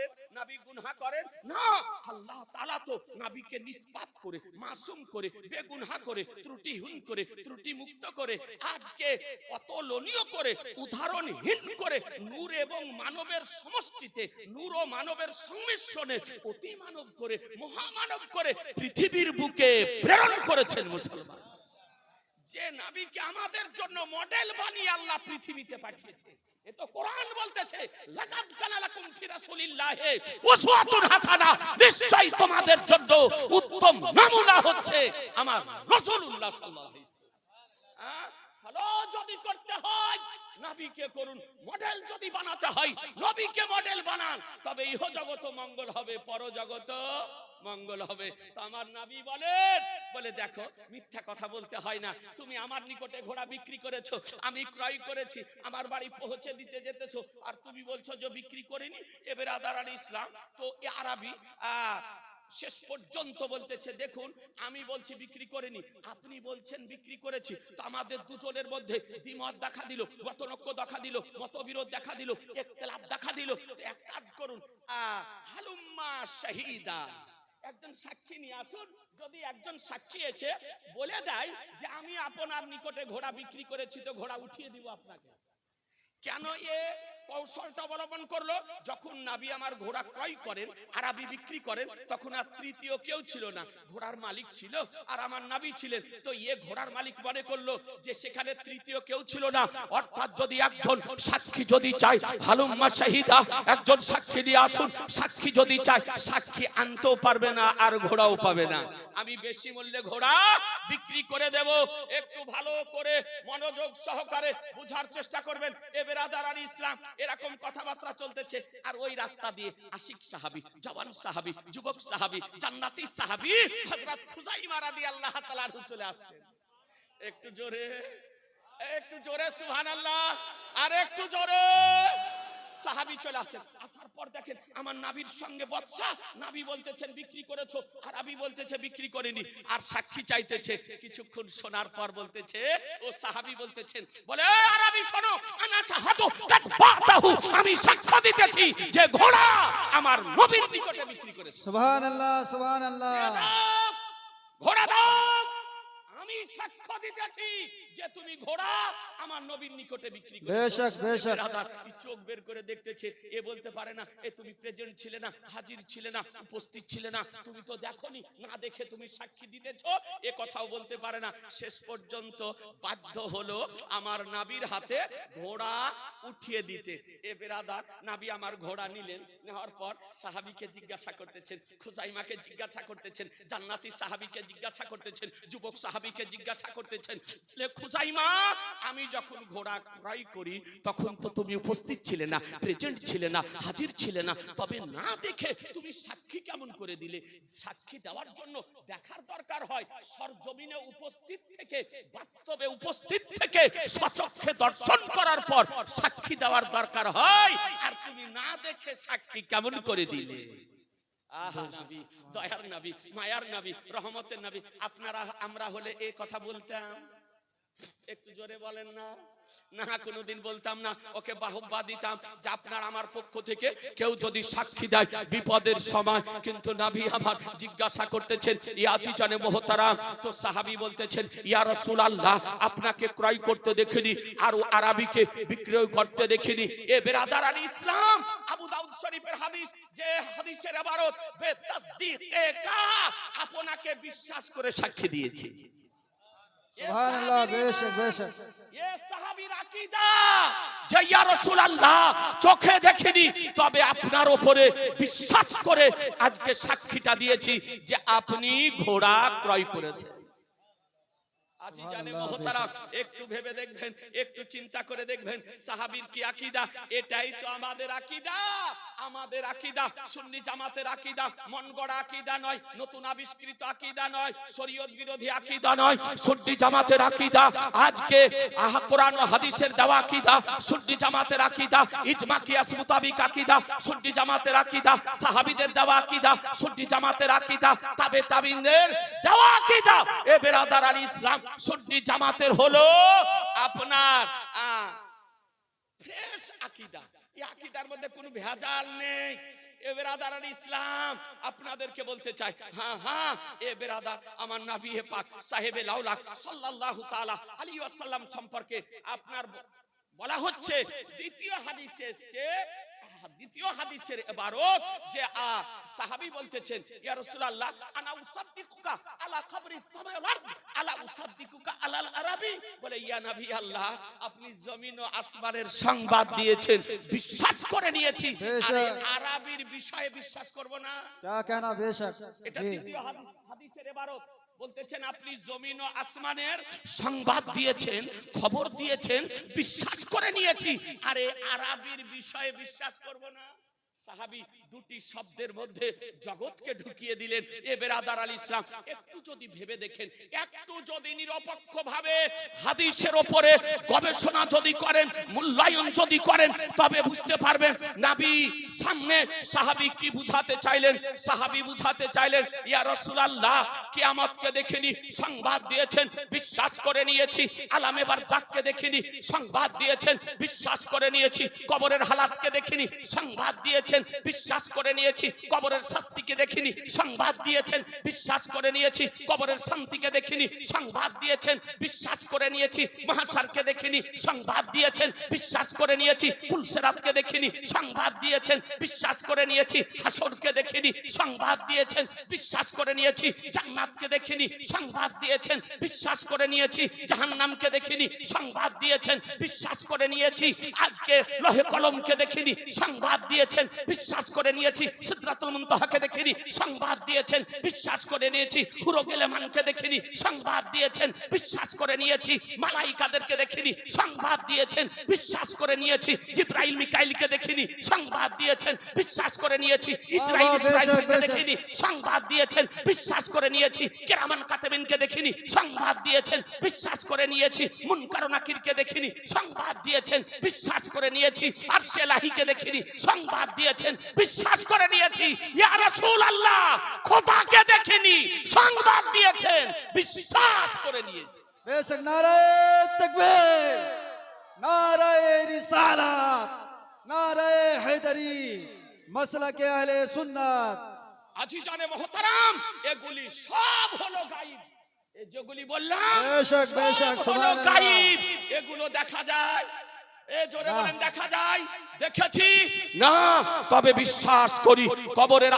করেন, নাবি গুনহা করেন? না, আল্লাহ তো নাবিকে নিষ্পাপ করে, মাসুম করে, বেগুনহা করে, ত্রুটিহীন করে ত্রুটি মুক্ত করে, আজকে অতলনীয় করে, উদাহরণহীন করে, নূর এবং মানবের সমষ্টিতে, নূর ও মানবের সংমিশ্রণে অতি মানব করে, মহামানব করে, পৃথিবীর বুকে প্রেরণ করেছেন মুসলমান। যে নাবিকে আমাদের জন্য মডেল বানিয়ে আল্লাহ পৃথিবীতে পাঠিয়েছে। এ তো কোরআন বলতেছে, লাকাদ কানা লাকুম ফি রাসূলিল্লাহি উসওয়াতুন হাসানা। তোমাদের জন্য উত্তম নমুনা হচ্ছে আমার রাসূলুল্লাহ সাল্লাল্লাহু আলাইহি যদি করতে হয়, নবীকে করুন। মডেল যদি বানাতে হয়, নবীকে মডেল বানান। তবে ইহ জগত মঙ্গল হবে পরজগত মঙ্গল হবে। আমার নাবি বলেন বলে দেখো মিথ্যা কথা বলতে হয় না। তুমি আমার নিকটে ঘোড়া বিক্রি করেছ আমি ক্রয় করেছি আমার বাড়ি পৌঁছে দিতে যেতেছো আর তুমি বলছো যে বিক্রি করিনি। এবার আদার আলী ইসলাম তো আরবি শেষ পর্যন্ত বলতেছে দেখুন আমি বলছি বিক্রি করিনি আপনি বলছেন বিক্রি করেছি। তো আমাদের দুজনের মধ্যে দ্বিমত দেখা দিল মতনক্য দেখা দিল মতবিরোধ দেখা দিল একতলাপ দেখা দিল। তো এক কাজ করুন আহ, হালুম্মা শাহিদা একজন সাক্ষী নিয়ে আসুন। যদি একজন সাক্ষী এসে বলে দেয় যে আমি আপনার নিকটে ঘোড়া বিক্রি করেছি, তো ঘোড়া উঠিয়ে দিব আপনাকে। কেন এ কৌশলটা অবলম্বন করল। যখন নাবি আমার ঘোড়া ক্রয় করেন, আরবি বিক্রি করেন, তখন আর তৃতীয় কেউ ছিল না। ঘোড়ার মালিক ছিল আর আমার নাবি ছিলেন। তো এ ঘোড়ার মালিক মনে করল যে সেখানে তৃতীয় কেউ ছিল না। অর্থাৎ যদি একজন সাক্ষী যদি চায়, হালুম্মা শাহিদা, একজন সাক্ষী নিয়ে আসুন। সাক্ষী যদি চায়, সাক্ষী আনতেও পারবে না আর ঘোড়াও পাবে না। আমি বেশি মূল্যে ঘোড়া বিক্রি করে দেব। একটু ভালো করে মনোযোগ সহকারে বুঝার চেষ্টা করবেন। এ বেরাদার ইসলাম এরকম কথাবার্তা চলতেছে। আর ওই রাস্তা দিয়ে আশিক সাহাবি, জওয়ান সাহাবি, যুবক সাহাবি, জান্নাতি সাহাবি হযরত খুজাইমা রাদিয়াল্লাহু তাআলা চলে আসছে একটু জোরে একটু জোরে সুবহানাল্লাহ আর একটু জোরে। সাহাবি চলে আসেন। আসার পর দেখেন আমার নাবির সঙ্গে বৎসা। নাবি বলতেছেন বিক্রি করেছ? আর আবি বলতেছে বিক্রি করেনি। আর সাক্ষী চাইতেছে কিছুক্ষণ শোনার পর বলতেছে ও সাহাবি বলতেছেন বলে "এ আরবি শোনো আনা সাহাদু কাদ বাতাহু আমি সাক্ষ্য দিতেছি যে ঘোড়া আমার নবীর নিকটে বিক্রি করেছে। সুবহান আল্লাহ সুবহান আল্লাহ দাও, ঘোড়া দাও আমি সাক্ষ্য দিতেছি যে তুমি ঘোড়া আমার নবীর নিকটে বিক্রি বেশক, বেশক। চোখ বের করে দেখতেছে এ বলতে পারে না এ তুমি প্রেজেন্ট ছিলে না হাজির ছিলে না উপস্থিত ছিলে না তুমি তো দেখোনি না দেখে তুমি সাক্ষী দিতেছো এ কথাও বলতে পারে না। শেষ পর্যন্ত বাধ্য হলো আমার নাবির হাতে ঘোড়া উঠিয়ে দিতে। এ বেরাদার নাবি আমার ঘোড়া নিলেন নেওয়ার পর সাহাবিকে জিজ্ঞাসা করতেছেন খুজাইমাকে জিজ্ঞাসা করতেছেন জান্নাতি সাহাবিকে জিজ্ঞাসা করতেছেন যুবক সাহাবিকে জিজ্ঞাসা করতেছেন খুজাইমা, আমি যখন ঘোড়া ক্রয় করি, তখন তো তুমি উপস্থিত ছিলে না প্রেজেন্ট ছিলে না, হাজির ছিলে না। তবে না দেখে তুমি সাক্ষী কেমন করে দিলে? সাক্ষী দেওয়ার জন্য দেখার দরকার হয়। সরজমিনে উপস্থিত থেকে, বাস্তবে উপস্থিত থেকে সচক্ষে দর্শন করার পর সাক্ষী দেওয়ার দরকার হয়। আর তুমি না দেখে সাক্ষী কেমন করে দিলে? আহা নবী দয়ার নবী মায়ার নবী রহমতের নবী আপনারা আমরা হলে এই কথা বলতাম। একটু জোরে বলেন না। না, কোনোদিন বলতাম না, ওকে বাহুব্বা দিতাম যে আপনার আমার পক্ষ থেকে কেউ যদি সাক্ষী দেয় বিপদের সময়। কিন্তু নাভি আমার জিজ্ঞাসা করতেছেন ইয়াজি জানে মোহতারাম? তো সাহাবি বলতেছেন, ইয়া রাসূলুল্লাহ, আপনাকে ক্রয় করতে দেখিনি, আর ও আরবিকে বিক্রয় করতে দেখিনি। এ বেরাদার আলী ইসলাম, আবু দাউদ শরীফের হাদিস, যে হাদিসের ইবারত বে তাসদীকে কা, আপনাকে বিশ্বাস করে সাক্ষী দিয়েছি। সুবহান আল্লাহ বেশক বেশক এ সাহাবীর আকীদা যে ইয়া রাসূলুল্লাহ চোখে দেখিনি তবে আপনার ওপরে বিশ্বাস করে আজকে সাক্ষীটা দিয়েছি যে আপনি ঘোড়া ক্রয় করেছেন। আজি জানে মহতারাম একটু ভেবে দেখবেন একটু চিন্তা করে দেখবেন সাহাবীর কি আকীদা? এটাই তো আমাদের আকীদা। আমাদের আকীদা সুন্নি জামাতের আকীদা আকীদা নয় নতুন আবিষ্কৃত আকীদা নয় শরীয়ত বিরোধী আকীদা নয় সুন্নি জামাতের আকীদা। আজকে আহা কোরআন ও হাদিসের দেওয়া আকীদা সুন্নি জামাতের আকীদা ইজমা কিয়াস মুতাবিক আকীদা সুন্নি জামাতের আকীদা সাহাবীদের দেওয়া আকীদা সুন্নি জামাতের আকীদা তাবে তাবিনদের দেওয়া আকীদা। এ বেরাদার আলী ইসলাম সুন্নি জামাতের হলো আপনার ইসলাম, আপনাদেরকে বলতে চাই হ্যাঁ হ্যাঁ এ বেরাদার, আমার নবী পাক, সাহেবে লাউলা সাল্লাল্লাহু সম্পর্কে আপনার বলা হচ্ছে, দ্বিতীয় হাদিসে এসেছে দ্বিতীয় যে সাহাবি বলতেছেন ইয়া রাসূলুল্লাহ আনা উসাদ্দিকুকা আলা কবরি আলা উসাদ্দিকুকা আলাল আরাবি? বলে ইয়া নবী আল্লাহ আপনি জমিন ও আসমানের সংবাদ দিয়েছেন বিশ্বাস করে নিয়েছি। আরে আরাবির বিষয়ে বিশ্বাস করব না। কেন বেশক? এটা দ্বিতীয় হাদিসের এবারও বলতেছেন, আপনি জমিন ও আসমানের সংবাদ দিয়েছেন, খবর দিয়েছেন, বিশ্বাস করে নিয়েছি। আরে আরবির বিষয়ে বিশ্বাস করব না। সাহাবী দুটি শব্দের মধ্যে জগৎকে ঢুকিয়ে দিলেন। এ বেরাদার আল ইসলাম, একটু যদি ভেবে দেখেন, একটু যদি নিরপেক্ষ ভাবে হাদিসের ওপরে গবেষণা যদি করেন, মূল্যায়ন যদি করেন, তবে বুঝতে পারবেন নাবি সামনে সাহাবী কি বুঝাতে চাইলেন। সাহাবী বুঝাতে চাইলেন, ইয়া সংবাদ দিয়েছেন, বিশ্বাস করে নিয়েছি, আলামে সংবাদ দিয়েছেন, বিশ্বাস করে নিয়েছি, কবরের হালাতকে দেখিনি, সংবাদ দিয়েছেন, বিশ্বাস করে নিয়েছি, কবরের শাস্তিকে দেখিনি, সংবাদ দিয়েছেন, বিশ্বাস করে নিয়েছি, কবরের শান্তিকে দেখিনি, সংবাদ দিয়েছেন, বিশ্বাস করে নিয়েছি, মহাসারকে দেখিনি, সংবাদ দিয়েছেন, বিশ্বাস করে নিয়েছি, পুলসেরাতকে দেখিনি, সংবাদ দিয়েছেন, বিশ্বাস করে নিয়েছি, হাসরকে দেখিনি, সংবাদ দিয়েছেন, বিশ্বাস করে নিয়েছি, জান্নাতকে দেখিনি, সংবাদ দিয়েছেন, বিশ্বাস করে নিয়েছি, জাহান্নামকে দেখিনি, সংবাদ দিয়েছেন, বিশ্বাস করে নিয়েছি, আজকে লোহে কলমকে দেখিনি, সংবাদ দিয়েছেন বিশ্বাস করে নিয়েছি সিদরাতুল মুনতাহাকে দেখিনি সংবাদ দিয়েছেন বিশ্বাস করে নিয়েছি হুরো গেলেমানকে দেখিনি সংবাদ দিয়েছেন বিশ্বাস করে নিয়েছি মালাইকাদেরকে দেখিনি সংবাদ দিয়েছেন বিশ্বাস করে নিয়েছি জিব্রাইল মিকাইলকে দেখিনি সংবাদ দিয়েছেন বিশ্বাস করে নিয়েছি ইসরাইল ইসরাইলকে। দেখিনি সংবাদ দিয়েছেন বিশ্বাস করে নিয়েছি কেরামান কাতেবিনকে দেখিনি সংবাদ দিয়েছেন বিশ্বাস করে নিয়েছি মুনকার নাকিরকে দেখিনি সংবাদ দিয়েছেন বিশ্বাস করে নিয়েছি আর সেলাহিকে দেখিনি সংবাদ দিয়েছেন বিশ্বাস করে নিয়েছি। ইয়া রাসূল আল্লাহ খোদাকে দেখিনি সংবাদ দিয়েছেন বিশ্বাস করে নিয়েছি। সব গায়েব। বললাম এগুলো দেখা যায় দেখা যায়। দেখেছি? না তবে বিশ্বাস করি কবরের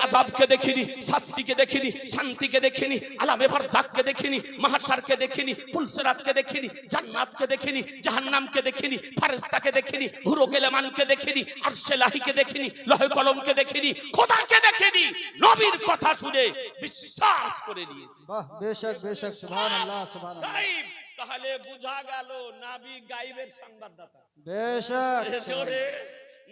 শাস্তিকে দেখিনি শান্তিকে দেখিনি আলামে ভারজাককে দেখিনি মাহাসারকে দেখিনি ফুলসেরাতকে দেখিনি জান্নাতকে দেখিনি জাহান্নামকে দেখিনি ফারেস্তাকে দেখিনি হুরোগেলেমানকে কলমকে দেখিনি খোদাকে দেখিনি নবীর কথা শুনে বিশ্বাস করে নিয়েছি। বাহ তাহলে বুঝা গেল নাবি গাইবের সংবাদদাতা। জোরে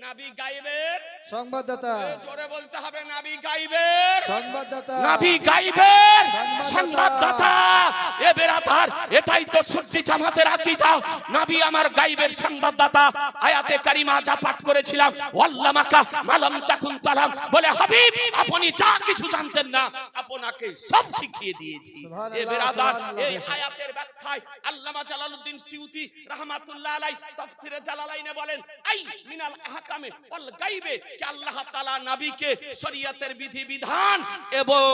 নাবি গাইবের সংবাদদাতা। জোরে বলতে হবে নাবি গাইবের সংবাদদাতা। নাবি গাইবের সংবাদদাতা। সংবাদদাতা এ বেরাতার এটাই তো সত্যি জামাতের আকীদা। নাবি আমার গাইবের সংবাদদাতা। আয়াতে কারিমা যা পাঠ করেছিলাম ওয়াল্লামাকা মালাম তাকুন তালাম। বলে হাবিব আপনি যা কিছু জানতেন না আপনাকে সব শিখিয়ে দিয়েছি। এ সুবহানাল্লাহ, এই আয়াতের ব্যাখ্যায় আল্লামা জালালউদ্দিন সিউতি রাহমাতুল্লাহ আলাই তাফসিরে জালালাইনে বলেন, আই মিনাল আহকামে ওয়াল যে আল্লাহ তাআলা নবীকে শরীয়তের বিধি বিধান এবং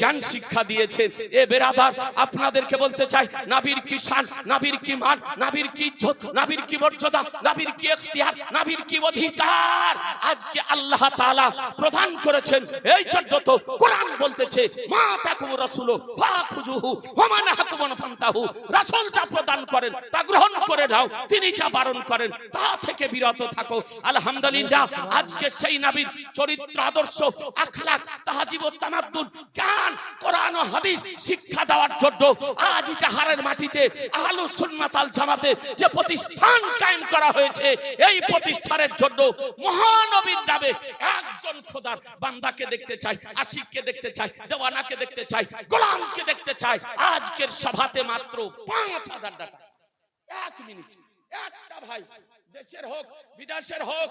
জ্ঞান শিক্ষা দিয়েছেন। এ বেরাদার, আপনাদেরকে বলতে চাই, নবীর কি শান, নবীর কি মান, নবীর কি ইজ্জত, নবীর কি মর্যাদা, নবীর কি ইখতিয়ার, নবীর কি অধিকার? আজকে আল্লাহ তাআলা প্রদান করেছেন, এই জন্য তো কোরআন বলতেছে, মা তাকুম ফাখুজুহু ওয়া নাহাকুম ফান্তাহু প্রদান করেন, তা গ্রহণ করে নাও, তিনি যা বারণ করেন, তা থেকে বিরত থাকো। আলহামদুলিল্লাহ, আজকে সেই নবীর চরিত্র, আদর্শ আখলাক তাহাজিব তামাদ্দুন জ্ঞান, কোরআন ও হাদিস শিক্ষা দেওয়ার জন্য আজ ইটাহারের মাটিতে, আহলু সুন্নাত জামাতে যে প্রতিষ্ঠান কায়েম করা হয়েছে, এই প্রতিষ্ঠানের জন্য মহানবীর নামে একজন খোদার বান্দাকে দেখতে চাই, আশিককে দেখতে চাই, দেওয়ানাকে দেখতে চাই, গোলামকে দেখতে চাই। আজকের সভাতে মাত্র পাঁচ হাজার টাকা এক মিনিট। একটা ভাই, দেশের হোক, বিদেশের হোক,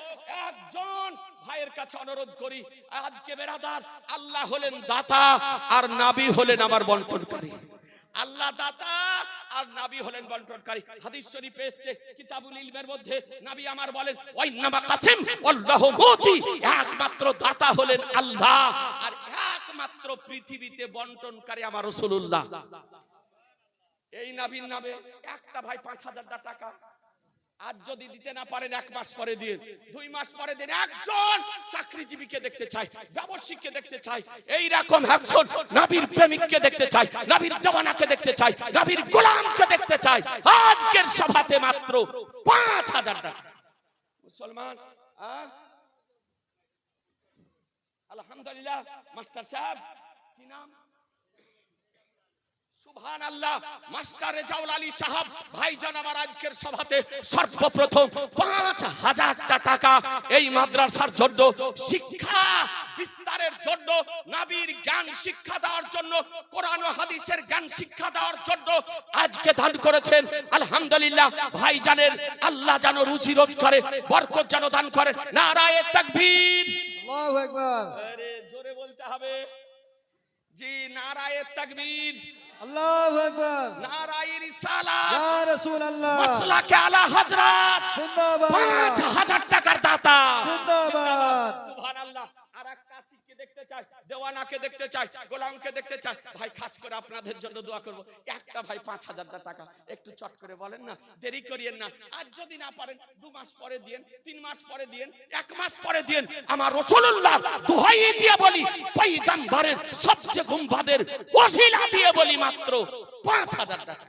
একজন ভাইয়ের কাছে অনুরোধ করি, আজকে বেরাদার, আল্লাহ হলেন দাতা আর নাবি হলেন আমার বন্টনকারী। আল্লাহ দাতা আর নাবি হলেন বন্টনকারী। হাদিস শরীফে এসেছে, কিতাবুল ইলমের মধ্যে নাবি আমার বলেন ওয়াইনামা কাসিম আল্লাহ মুতি। একমাত্র দাতা হলেন আল্লাহ, আর একমাত্র পৃথিবীতে বন্টনকারী আমার রাসূলুল্লাহ। এই নাবির নামে একটা ভাই পাঁচ হাজার টাকা। আর যদি দিতে না পারেন, এক মাস পরে দিয়ে। দুই মাস পরে দিন, একজন চাকরিজীবীকে দেখতে চাই ব্যবসায়িককে দেখতে চাই, এই রকম একজন নাবির প্রেমিককে দেখতে চাই নাবির জওয়ানাকে দেখতে চাই নাবির গোলামকে দেখতে চাই। আজকের সভাতে মাত্র পাঁচ হাজার টাকা। মুসলমান আলহামদুলিল্লাহ, মাস্টার সাহেব, কি নাম? সুবহান আল্লাহ মাস্টার রেজাউল আলী সাহাব ভাইজান আমার আজকের সভাতে সর্বপ্রথম পাঁচ হাজারটা টাকা এই মাদ্রাসার জন্য শিক্ষা বিস্তারের জন্য নাবির জ্ঞান শিক্ষা দেওয়ার জন্য কোরআন হাদিসের জ্ঞান শিক্ষা দেওয়ার জন্য আজকে দান করেছেন। আলহামদুলিল্লাহ ভাইজানের আল্লাহ যেন রুচি রোজ করে বরকত যেন দান করে। নারায়ে তাকবীর। আল্লাহু আকবার। আরে জোরে বলতে হবে। জি নারায়ে তাকবীর। আল্লাহু আকবার। নারায়ে রিসালাত ইয়া রাসূলুল্লাহ। মাসলাকে আলা হযরত। জিন্দাবাদ। পাঁচ হাজার টাকার দাতা। জিন্দাবাদ। সুবহানাল্লাহ। আর দেখতে চাই, দেওয়ানাকে দেখতে চাই, গোলামকে দেখতে চাই। ভাই, খাস করে আপনাদের জন্য দোয়া করব। একটা ভাই, পাঁচ হাজার টাকা। একটু চট করে বলেন না, দেরি করিয়েন না। আজ যদি না পারেন, দু মাস পরে দিয়েন, তিন মাস পরে দিয়েন, এক মাস পরে দিয়েন। আমার রসুল্লাহ দোহাই দিয়ে বলি পৈগম্বরের সবচেয়ে গুম্বাদের ওসিলা দিয়ে বলি মাত্র পাঁচ হাজার টাকা।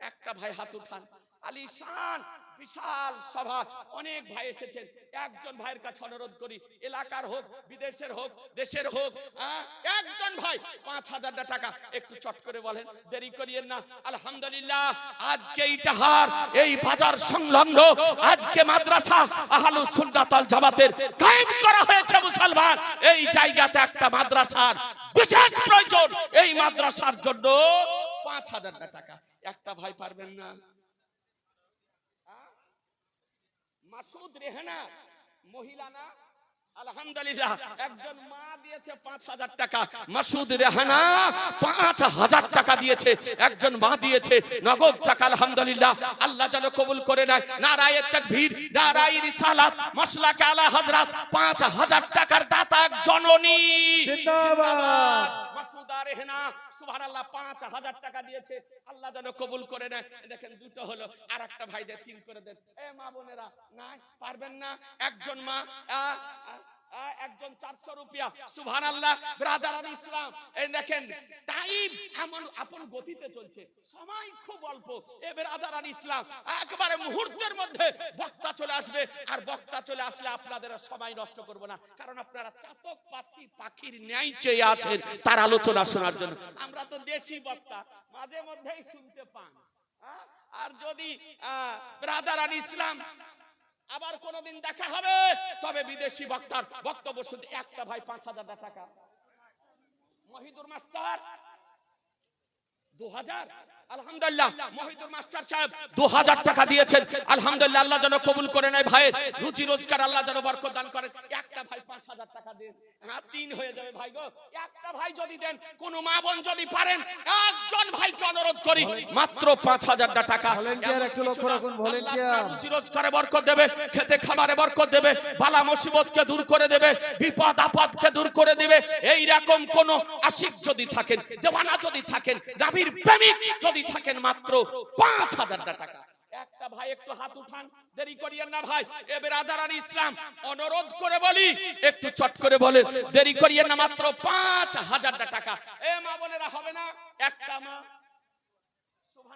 একটা ভাই, হাত উঠান। আলিশান বিশাল সভা। অনেক ভাই এসেছেন। একজন ভাইয়ের কাছে অনুরোধ করি, এলাকার হোক, বিদেশের হোক, দেশের হোক একজন ভাই, পাঁচ হাজার টাকা, একটু চট করে বলেন, দেরি করিয়েন না। আলহামদুলিল্লাহ, আজকে ইটাহার এই বাজার সংলগ্ন, আজকে মাদ্রাসা আহলু সুন্নাত জামাতের কায়েম করা হয়েছে মুসলমান। এই জায়গাতে একটা মাদ্রাসার বিশেষ প্রয়োজন। এই মাদ্রাসার জন্য পাঁচ হাজার টাকা। একটা ভাই পারবেন না? মাসুদ রেহানা মহিলা না আলহামদুলিল্লাহ, একজন মা দিয়েছে পাঁচ হাজার টাকা। মাসুদ রেহানা পাঁচ হাজার টাকা দিয়েছে, একজন মা দিয়েছে, নগদ টাকা, আলহামদুলিল্লাহ। আল্লাহ যেন কবুল করে নেয়। নারায়ে তাকবীর, নারায়ে রিসালাত মাসলাকে আলা হযরত, পাঁচ হাজার টাকার দাতা জননী। মাসুদা রেহনা আল্লাহ পাঁচ হাজার টাকা দিয়েছে। আল্লাহ যেন কবুল করে নেয়। দেখেন দুটো হলো আর একটা ভাই দেন তিন করে দেন। এ মা বোনেরা নাই পারবেন না। একজন মা আ, আ, আ, একজন চারশো রুপিয়া। সুবহান আল্লাহ ব্রাদার ইসলাম। এই দেখেন, টাইম এমন, আপন গতিতে চলছে। সময় খুব অল্প। এ ব্রাদার ইসলাম, একবারে মুহূর্তের মধ্যে বক্তা চলে আসবে। আর বক্তা চলে আসলে আপনাদের সময় নষ্ট করব না। কারণ আপনারা চাতক পাখি পাখির ন্যায় চেয়ে আছেন তার আলোচনা শোনার জন্য। আমরা তো দেশি বক্তা, মাঝে মধ্যেই শুনতে পান? আর যদি ব্রাদার ইসলাম আবার কোনদিন দেখা হবে। তবে বিদেশি বক্তার বক্তব্য শুনতে একটা ভাই পাঁচ হাজার টাকা। মহিদুর মাস্টার, দু হাজার। আলহামদুলিল্লাহ করে একটা ভাই পাঁচ হাজার টাকা দেন হ্যাঁ যাবে ভাই গো। একটা ভাই যদি দেন, কোন মা বোন যদি পারেন, একজন ভাইকে অনুরোধ করি। মাত্র পাঁচ হাজার টাকা। একটু লক্ষ্য রাখুন, রুচি রোজগারে বরকত দেবে খেতে খামারে বরকত দেবে বালা মুসিবতকে দূর করে দেবে বিপদ আপদকে দূর করে দেবে। এই রকম কোন আশিক যদি থাকেন দেওয়ানা যদি থাকেন গাভীর প্রেমিক যদি থাকেন মাত্র পাঁচ হাজার টাকা। একটা ভাই একটু হাত উঠান দেরি করিয়েন না ভাই। এ বেরাদার ইসলাম অনুরোধ করে বলি একটু চট করে বলেন দেরি করিয়েন না মাত্র পাঁচ হাজার টাকা। এ মা বোনেরা হবে না? একটা মা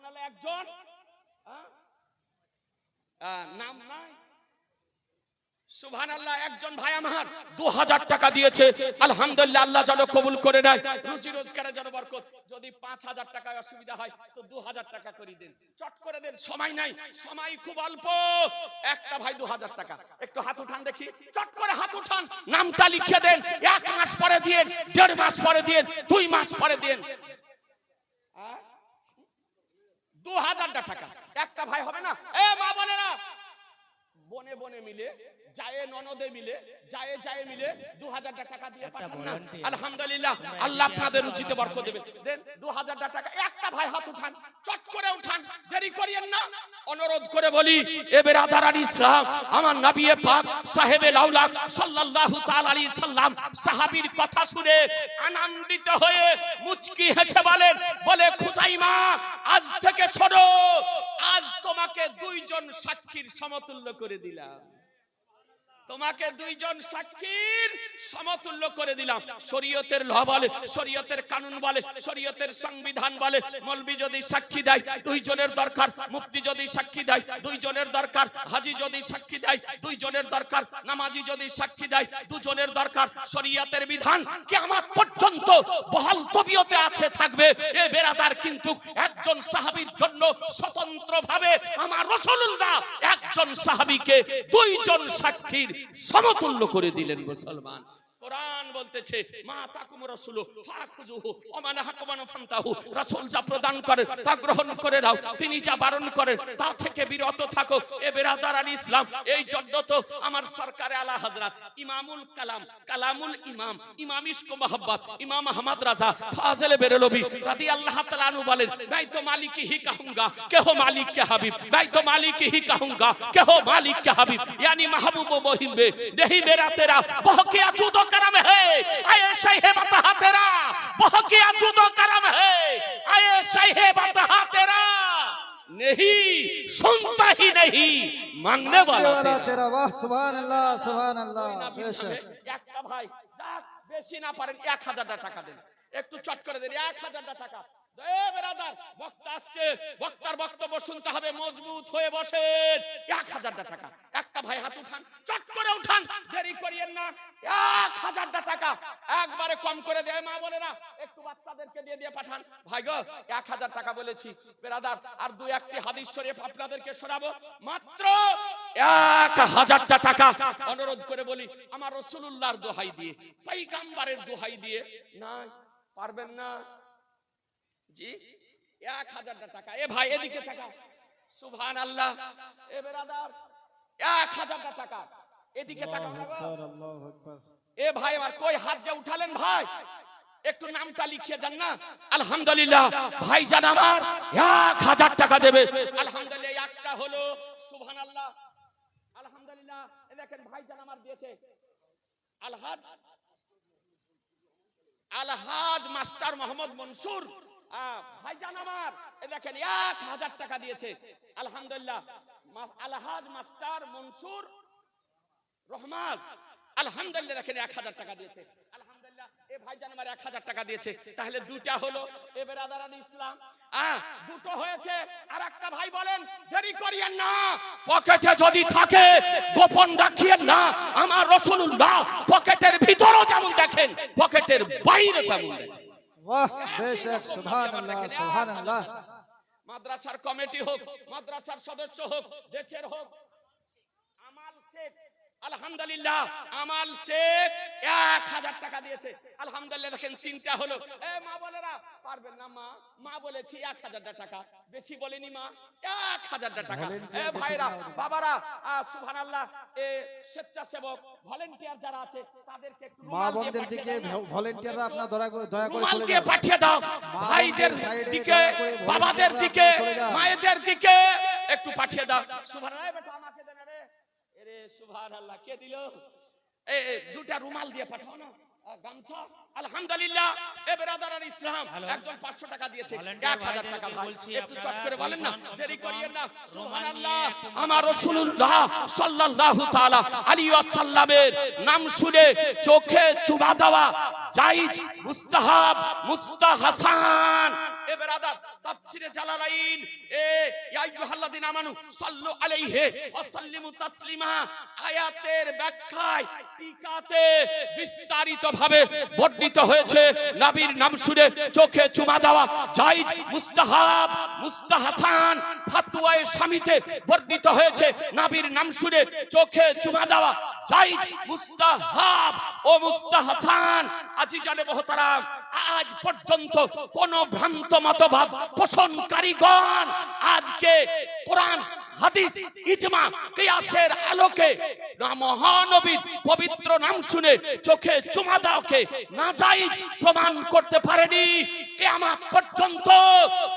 সুবহানাল্লাহ একজন। হ্যাঁ? নাম নাই। সময় খুব অল্প। টাকা। একটু হাত উঠান দেখি। চট করে হাত উঠান। নামটা লিখে দেন। এক মাস পরে দিন দেড় মাস পরে দিন দুই মাস পরে দিন দু হাজারটা টাকা। একটা ভাই হবে না? এ মা বোনেরা! বনে বনে মিলে যায় ননদে মিলে যায় যায় মিলে দু হাজারটা টাকা দিয়ে পাঠান না। আলহামদুলিল্লাহ আল্লাহ আপনাদের রুচিতে বরকত দেবে। দেন দু হাজারটা টাকা একটা ভাই হাত উঠান চট করে উঠান। দেরি করিয়েন না। অনুরোধ করে বলি, এ বেরাদার আলী ইসলাম, আমার নাবিয়ে পাক সাহেবে লাউলাক সাল্লাল্লাহু তাআলা আলাইহি সাল্লাম সাহাবীর কথা শুনে আনন্দিত হয়ে মুচকি হেসে বলেন, বলে খুজাইমা আজ থেকে ছোট আজ তোমাকে দুইজন সাক্ষীর সমতুল্য করে দিলাম। তোমাকে দুইজন সাক্ষীর সমতুল্য করে দিলাম। শরীয়তের ল বলে, শরীয়তের কানুন বলে, শরীয়তের সংবিধান বলে। মলবি যদি সাক্ষী দেয়, দুইজনের দরকার। মুফতি যদি সাক্ষী দেয়, দুইজনের দরকার। হাজি যদি সাক্ষী দেয়, দুইজনের দরকার। নামাজি যদি সাক্ষী দেয়, দুজনের দরকার। শরীয়তের বিধান কিয়ামত পর্যন্ত বহাল তবিয়তে আছে থাকবে। এ বেরাদার কিন্তু একজন সাহাবির জন্য স্বতন্ত্রভাবে আমার রসুল্লাহ একজন সাহাবিকে দুইজন সাক্ষীর সমতুল্য করে দিলেন মুসলমান। কোরআন বলতেছে, মা তাকুম ফাখুজুহু ওমান হাকমান ফান্তাহু। যা প্রদান করে, তা গ্রহণ করে তিনি যা বারণ তা থেকে বিরত থাকো। এ ইসলাম, এই জন্য তো আমার সরকারে আলা হযরত ইমামুল কালাম, কালামুল ইমাম ইমাম ইমাম আহমদ রাজা রাদিয়াল্লাহু তাআলা বলেন মালিক হি কাহুঙ্গা, কেহ মালিক কে হাবিব? হি কাহুঙ্গা, কেহ মালিক কে হাবিব? ইয়ানি মাহবুব নেহি মেরা তেরা বহকে करम है आए शहे बता तेरा बहुत अजूदो करम है आए शहे बता तेरा नहीं सुनता ही नहीं मांगने वाला वाला तेरा तेरा वाह सुभान अल्लाह सुभान अल्लाह बेशक একটা ভাই যাক বেশি না পারেন এক হাজারটা টাকা দেন একটু চট করে দেন এক হাজারটা টাকা এ বেরাদার বক্তার বক্তব্য শুনতে হবে, মজবুত হয়ে এক হাজারটা টাকা। একটা ভাই হাত উঠান, চট করে উঠান না। এক হাজারটা টাকা। একবারে কম করে বলে না একটু বাচ্চাদেরকে দিয়ে দিয়ে পাঠান। ভাই গো, এক হাজার টাকা বলেছি। বেরাদার, আর একটি আপনাদেরকে মাত্র এক হাজারটা টাকা। অনুরোধ করে বলি, আমার রসুল্লাহর দোহাই দিয়ে পাইগাম্বারের দোহাই দিয়ে না পারবেন না। জি এক হাজারটা টাকা। এ ভাই এদিকে টাকা সুভান আল্লাহ এ বেরাদার এক হাজারটা টাকা। এদিকে টাকা এ ভাই আমার কই হাত যে উঠালেন ভাই? একটু নামটা লিখিয়ে যান না। আলহামদুলিল্লাহ ভাই জান আমার এক হাজার টাকা দেবে। আলহামদুলিল্লাহ একটা হলো সুবহান আল্লাহ আলহামদুলিল্লাহ এ দেখেন ভাই জান আমার দিয়েছে। আলহাজ আলহাজ মাস্টার মোহাম্মদ মনসুর। ভাইজান আমার দেখেন, এক হাজার টাকা দিয়েছে। আলহামদুলিল্লাহ আলহাজ মাস্টার মনসুর রহমান, আলহামদুলিল্লাহ দেখেন, এক হাজার টাকা দিয়েছে। আমার তাহলে দুটা হলো ইসলাম। দুটো হয়েছে আর একটা ভাই বলেন, দেরি করিয়েন না। পকেটে যদি থাকে, গোপন রাখিয়েন না। আমার রসুল্লাহ পকেটের ভিতরও যেমন দেখেন, পকেটের বাইরে তেমন দেখেন। বাহ বেশক সুবহানাল্লাহ সুবহানাল্লাহ মাদ্রাসার কমিটি হোক মাদ্রাসার সদস্য হোক দেশের হোক আলহামদুলিল্লাহ আমাল শেখ এক হাজার টাকা দিয়েছে। আলহামদুলিল্লাহ দেখেন তিনটা হলো। এ মা বলেরা পারবেন না মা? মা বলেছি এক হাজারটা টাকা। বেশি বলেনি মা এক হাজারটা টাকা। এ ভাইরা বাবারা সুহান আল্লাহ এ স্বেচ্ছাসেবক ভলেন্টিয়ার যারা আছে তাদেরকে একটু মা বোনদের পাঠিয়ে দিকে দাও ভলেন্টিয়াররা আপনার দয়া করে দয়া করে পাঠিয়ে দাও। ভাইদের দিকে বাবাদের দিকে মায়েদের দিকে একটু পাঠিয়ে দাও। বেটা আমাকে সুভান আল্লাহ কে দিল? এ এ, দুটা রুমাল দিয়ে পাঠাও না। গামছা। আলহামদুলিল্লাহ। এ বেরাদার ইসলাম একজন 500 টাকা দিয়েছে। 1000 টাকা ভাই। একটু চট করে বলেন না দেরি করিয়েন না। সুবহানাল্লাহ আমার রাসূলুল্লাহ সাল্লাল্লাহু তাআলা আলাইহি ওয়াসাল্লামের নাম শুনে চোখে চুবা দেওয়া জায়েজ মুস্তাহাব মুস্তাহাসান। এ বেরাদার তাফসিরে জালালাইন। এ, ইয়া আইয়ুহাল্লাযিনা আমানু, সাল্লু আলাইহি ওয়া সাল্লিমু তাসলিমা। আয়াতের ব্যাখ্যায় টিকাতে বিস্তারিত ভাবে বর্ণিত হয়েছে, নবীর নাম শুনে চোখে চুমা দেওয়া জায়েজ মুস্তাহাব, মুস্তাহাসান ফাতোয়ায়ে স্বামীতে বর্ণিত হয়েছে, নবীর নাম শুনে চোখে চুমা দেওয়া জায়েজ মুস্তাহাব ও মুস্তাহাসান আজি জানে মহতারাম আজ পর্যন্ত কোন ভ্রান্ত মতবাদ পোষণকারীগণ আজকে কোরআন হাদিস ইজমা কিয়াসের আলোকে না মহানবীর পবিত্র নাম শুনে চোখে চুমা দাওকে না যাই প্রমাণ করতে পারেনি কিয়ামত পর্যন্ত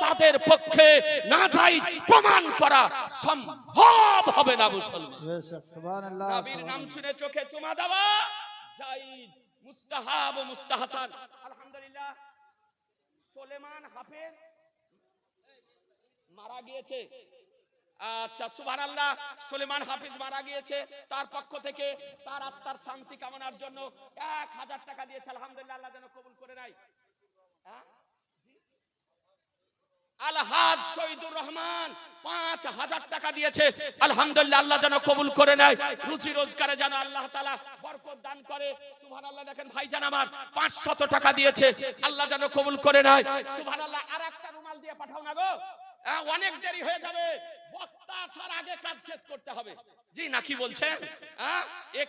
তাদের পক্ষে না যাই প্রমাণ করা সম্ভব হবে না মুসলমান। বেশক সুবহান নবীর নাম শুনে চোখে চুমা দেওয়া জায়েজ মুস্তাহাব ও মুস্তাহাসান। আলহামদুলিল্লাহ সুলেমান হাফেজ মারা গিয়েছে। আচ্ছা সুবহানাল্লাহ সুলেমান হাফিজ মারা গিয়েছে। তার পক্ষ থেকে তার আত্মার শান্তি কামনার জন্য এক হাজার টাকা দিয়েছে। আলহামদুলিল্লাহ আল্লাহ যেন কবুল করে নাই হ্যাঁ? আলহাজ শহীদুর রহমান পাঁচ হাজার টাকা দিয়েছে। আলহামদুলিল্লাহ আল্লাহ যেন কবুল করে নেয়। রুচি রোজগারে যেন আল্লাহ তালা বরকত দান করে। সুবহান আল্লাহ দেখেন ভাইজান আমার পাঁচশত টাকা দিয়েছে। আল্লাহ যেন কবুল করে নেয়। সুবহানাল্লাহ আরেকটা রুমাল দিয়ে পাঠাও না গো। হ্যাঁ, অনেক দেরি হয়ে যাবে। বক্তা আসার আগে কাজ শেষ করতে হবে। জি নাকি বলছেন? হ্যাঁ এ